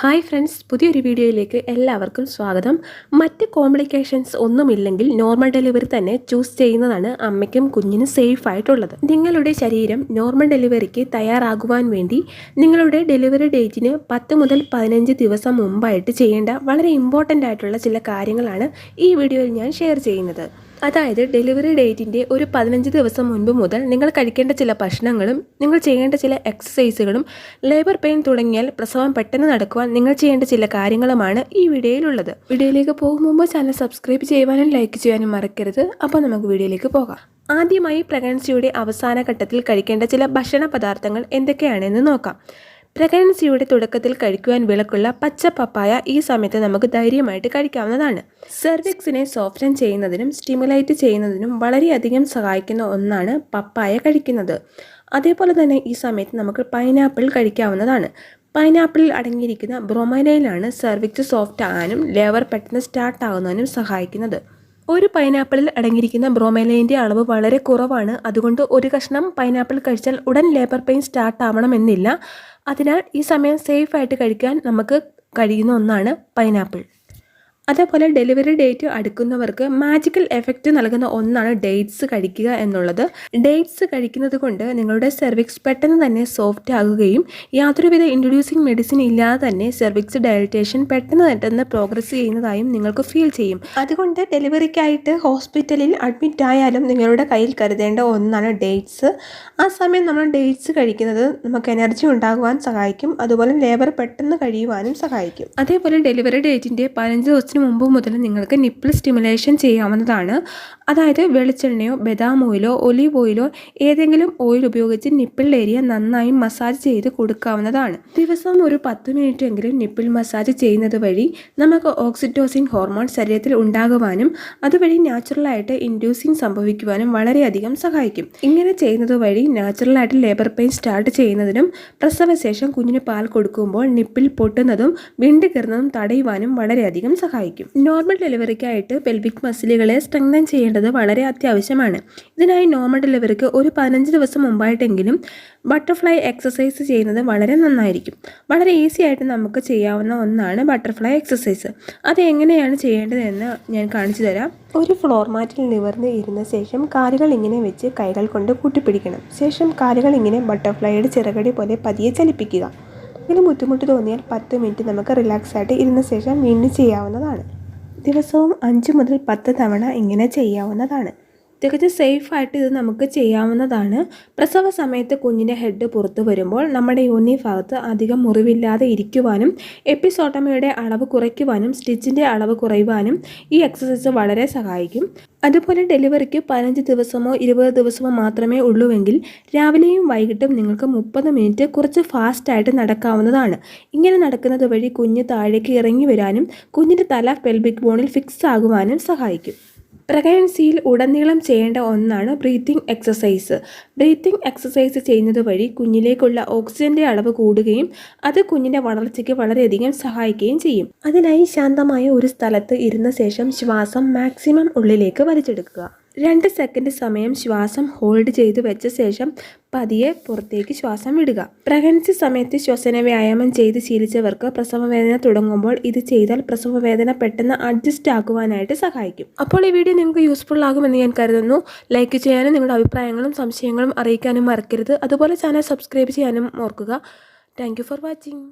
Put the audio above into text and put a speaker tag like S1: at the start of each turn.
S1: Hi friends പുതിയൊരു വീഡിയോയിലേക്ക് എല്ലാവർക്കും സ്വാഗതം. മറ്റ് കോംപ്ലിക്കേഷൻസ് ഒന്നുമില്ലെങ്കിൽ നോർമൽ ഡെലിവറി തന്നെ ചൂസ് ചെയ്യുന്നതാണ് അമ്മയ്ക്കും കുഞ്ഞിനും സേഫ് ആയിട്ടുള്ളത്. നിങ്ങളുടെ ശരീരം നോർമൽ ഡെലിവറിക്ക് തയ്യാറാകുവാൻ വേണ്ടി നിങ്ങളുടെ ഡെലിവറി ഡേറ്റിന് പത്ത് മുതൽ പതിനഞ്ച് ദിവസം മുമ്പായിട്ട് ചെയ്യേണ്ട വളരെ ഇമ്പോർട്ടന്റ് ആയിട്ടുള്ള ചില കാര്യങ്ങളാണ് ഈ വീഡിയോയിൽ ഞാൻ ഷെയർ ചെയ്യുന്നത്. അതായത് ഡെലിവറി ഡേറ്റിന്റെ ഒരു പതിനഞ്ച് ദിവസം മുൻപ് മുതൽ നിങ്ങൾ കഴിക്കേണ്ട ചില ഭക്ഷണങ്ങളും നിങ്ങൾ ചെയ്യേണ്ട ചില എക്സസൈസുകളും ലേബർ പെയിൻ തുടങ്ങിയാൽ പ്രസവം പെട്ടെന്ന് നടക്കുവാൻ നിങ്ങൾ ചെയ്യേണ്ട ചില കാര്യങ്ങളുമാണ് ഈ വീഡിയോയിലുള്ളത്. വീഡിയോയിലേക്ക് പോകും മുമ്പ് ചാനൽ സബ്സ്ക്രൈബ് ചെയ്യുവാനും ലൈക്ക് ചെയ്യാനും മറക്കരുത്. അപ്പോൾ നമുക്ക് വീഡിയോയിലേക്ക് പോകാം. ആദ്യമായി പ്രഗ്നൻസിയുടെ അവസാന ഘട്ടത്തിൽ കഴിക്കേണ്ട ചില ഭക്ഷണ പദാർത്ഥങ്ങൾ എന്തൊക്കെയാണെന്ന് നോക്കാം. പ്രഗ്നൻസിയുടെ തുടക്കത്തിൽ കഴിക്കുവാൻ വിളക്കുള്ള പച്ച പപ്പായ ഈ സമയത്ത് നമുക്ക് ധൈര്യമായിട്ട് കഴിക്കാവുന്നതാണ്. സെർവിക്സിനെ സോഫ്റ്റൻ ചെയ്യുന്നതിനും സ്റ്റിമുലേറ്റ് ചെയ്യുന്നതിനും വളരെയധികം സഹായിക്കുന്ന ഒന്നാണ് പപ്പായ കഴിക്കുന്നത്. അതേപോലെ തന്നെ ഈ സമയത്ത് നമുക്ക് പൈനാപ്പിൾ കഴിക്കാവുന്നതാണ്. പൈനാപ്പിളിൽ അടങ്ങിയിരിക്കുന്ന ബ്രൊമൈനയിലാണ് സെർവിക്സ് സോഫ്റ്റ് ആകാനും ലേവർ പെട്ടെന്ന് സ്റ്റാർട്ട് ആകുന്നതിനും സഹായിക്കുന്നത്. ഒരു പൈനാപ്പിളിൽ അടങ്ങിയിരിക്കുന്ന ബ്രോമൈലൈന്റെ അളവ് വളരെ കുറവാണ്. അതുകൊണ്ട് ഒരു കഷ്ണം പൈനാപ്പിൾ കഴിച്ചാൽ ഉടൻ ലേബർ പെയിൻ സ്റ്റാർട്ട് ആവണമെന്നില്ല. അതിനാൽ ഈ സമയം സേഫായിട്ട് കഴിക്കാൻ നമുക്ക് കഴിയുന്ന ഒന്നാണ് പൈനാപ്പിൾ അതേപോലെ ഡെലിവറി ഡേറ്റ് അടുക്കുന്നവർക്ക് മാജിക്കൽ എഫക്റ്റ് നൽകുന്ന ഒന്നാണ് ഡേറ്റ്സ് കഴിക്കുക എന്നുള്ളത്. ഡേറ്റ്സ് കഴിക്കുന്നത് കൊണ്ട് നിങ്ങളുടെ സെർവിക്സ് പെട്ടെന്ന് തന്നെ സോഫ്റ്റ് ആകുകയും യാതൊരുവിധ ഇൻട്രൊഡ്യൂസിങ് മെഡിസിൻ ഇല്ലാതെ തന്നെ സെർവിക്സ് ഡയറ്റേഷൻ പെട്ടെന്ന് പെട്ടെന്ന് പ്രോഗ്രസ് ചെയ്യുന്നതായും നിങ്ങൾക്ക് ഫീൽ ചെയ്യും. അതുകൊണ്ട് ഡെലിവറിക്കായിട്ട് ഹോസ്പിറ്റലിൽ അഡ്മിറ്റ് ആയാലും നിങ്ങളുടെ കയ്യിൽ കരുതേണ്ട ഒന്നാണ് ഡേറ്റ്സ്. ആ സമയം നമ്മൾ ഡേറ്റ്സ് കഴിക്കുന്നത് നമുക്ക് എനർജി ഉണ്ടാകുവാൻ സഹായിക്കും. അതുപോലെ ലേബർ പെട്ടെന്ന് കഴിയുവാനും സഹായിക്കും. അതേപോലെ ഡെലിവറി ഡേറ്റിന്റെ പതിനഞ്ച് ദിവസത്തിന് മുമ്പ് മുതൽ നിങ്ങൾക്ക് നിപ്പിൾ സ്റ്റിമുലേഷൻ ചെയ്യാവുന്നതാണ്. അതായത് വെളിച്ചെണ്ണയോ ബദാം ഓയിലോ ഒലീവ് ഓയിലോ ഏതെങ്കിലും ഓയിൽ ഉപയോഗിച്ച് നിപ്പിൾ ഏരിയ നന്നായി മസാജ് ചെയ്ത് കൊടുക്കാവുന്നതാണ്. ദിവസം ഒരു പത്ത് മിനിറ്റ് എങ്കിലും നിപ്പിൾ മസാജ് ചെയ്യുന്നത് വഴി നമുക്ക് ഓക്സിറ്റോസിൻ ഹോർമോൺ ശരീരത്തിൽ ഉണ്ടാകുവാനും അതുവഴി നാച്ചുറലായിട്ട് ഇൻഡ്യൂസിങ് സംഭവിക്കുവാനും വളരെയധികം സഹായിക്കും. ഇങ്ങനെ ചെയ്യുന്നത് വഴി നാച്ചുറലായിട്ട് ലേബർ പെയിൻ സ്റ്റാർട്ട് ചെയ്യുന്നതിനും പ്രസവശേഷം കുഞ്ഞിന് പാൽ കൊടുക്കുമ്പോൾ നിപ്പിൾ പൊട്ടുന്നതും വിണ്ടുകയറുന്നതും തടയുവാനും വളരെയധികം സഹായിക്കും. നോർമൽ ഡെലിവറിക്കായിട്ട് പെൽവിക് മസിലുകളെ സ്ട്രെങ്തൻ ചെയ്യേണ്ടത് വളരെ അത്യാവശ്യമാണ്. ഇതിനായി നോർമൽ ഡെലിവറിക്ക് ഒരു പതിനഞ്ച് ദിവസം മുമ്പായിട്ടെങ്കിലും ബട്ടർഫ്ലൈ എക്സസൈസ് ചെയ്യുന്നത് വളരെ നന്നായിരിക്കും. വളരെ ഈസി ആയിട്ട് നമുക്ക് ചെയ്യാവുന്ന ഒന്നാണ് ബട്ടർഫ്ലൈ എക്സസൈസ് അത് എങ്ങനെയാണ് ചെയ്യേണ്ടതെന്ന് ഞാൻ കാണിച്ചു തരാം. ഒരു ഫ്ലോർ മാറ്റിൽ നിവർന്ന് ഇരുന്ന ശേഷം കാലുകൾ ഇങ്ങനെ വെച്ച് കൈകൾ കൊണ്ട് കൂട്ടിപ്പിടിക്കണം. ശേഷം കാലുകൾ ഇങ്ങനെ ബട്ടർഫ്ലൈയുടെ ചിറകടി പോലെ പതിയെ ചലിപ്പിക്കുക. ഇതിന് ബുദ്ധിമുട്ട് തോന്നിയാൽ പത്ത് മിനിറ്റ് നമുക്ക് റിലാക്സ് ആയിട്ട് ഇരുന്ന ശേഷം വീണ്ടും ചെയ്യാവുന്നതാണ്. ദിവസവും അഞ്ച് മുതൽ പത്ത് തവണ ഇങ്ങനെ ചെയ്യാവുന്നതാണ്. തികച്ചും സേഫായിട്ട് ഇത് നമുക്ക് ചെയ്യാവുന്നതാണ്. പ്രസവ സമയത്ത് കുഞ്ഞിന്റെ ഹെഡ് പുറത്തു വരുമ്പോൾ നമ്മുടെ യോനി ഭാഗത്ത് അധികം മുറിവില്ലാതെ ഇരിക്കുവാനും എപ്പിസോട്ടമയുടെ അളവ് കുറയ്ക്കുവാനും സ്റ്റിച്ചിന്റെ അളവ് കുറയുവാനും ഈ എക്സസൈസ് വളരെ സഹായിക്കും. അതുപോലെ ഡെലിവറിക്ക് പതിനഞ്ച് ദിവസമോ ഇരുപത് ദിവസമോ മാത്രമേ ഉള്ളൂവെങ്കിൽ രാവിലെയും വൈകിട്ടും നിങ്ങൾക്ക് മുപ്പത് മിനിറ്റ് കുറച്ച് ഫാസ്റ്റായിട്ട് നടക്കാവുന്നതാണ്. ഇങ്ങനെ നടക്കുന്നത് വഴി കുഞ്ഞ് താഴേക്ക് ഇറങ്ങി വരാനും കുഞ്ഞിന്റെ തല പെൽബിക് ബോണിൽ ഫിക്സ് ആകുവാനും സഹായിക്കും. പ്രഗ്നൻസിയിൽ ഉടനീളം ചെയ്യേണ്ട ഒന്നാണ് ബ്രീത്തിങ് എക്സസൈസ്. ബ്രീത്തിങ് എക്സസൈസ് ചെയ്യുന്നത് വഴി കുഞ്ഞിലേക്കുള്ള ഓക്സിജന്റെ അളവ് കൂടുകയും അത് കുഞ്ഞിന്റെ വളർച്ചയ്ക്ക് വളരെയധികം സഹായിക്കുകയും ചെയ്യും. അതിനായി ശാന്തമായ ഒരു സ്ഥലത്ത് ഇരുന്ന ശേഷം ശ്വാസം മാക്സിമം ഉള്ളിലേക്ക് വലിച്ചെടുക്കുക. രണ്ട് സെക്കൻഡ് സമയം ശ്വാസം ഹോൾഡ് ചെയ്ത് വെച്ച ശേഷം പതിയെ പുറത്തേക്ക് ശ്വാസം വിടുക. പ്രഗ്നൻസി സമയത്ത് ശ്വസന വ്യായാമം ചെയ്ത് ശീലിച്ചവർക്ക് പ്രസവവേദന തുടങ്ങുമ്പോൾ ഇത് ചെയ്താൽ പ്രസവവേദന പെട്ടെന്ന് അഡ്ജസ്റ്റ് ആക്കുവാനായിട്ട് സഹായിക്കും. അപ്പോൾ ഈ വീഡിയോ നിങ്ങൾക്ക് യൂസ്ഫുൾ ആകുമെന്ന് ഞാൻ കരുതുന്നു. ലൈക്ക് ചെയ്യാനും നിങ്ങളുടെ അഭിപ്രായങ്ങളും സംശയങ്ങളും അറിയിക്കാനും മറക്കരുത്. അതുപോലെ ചാനൽ സബ്സ്ക്രൈബ് ചെയ്യാനും ഓർക്കുക. Thank for watching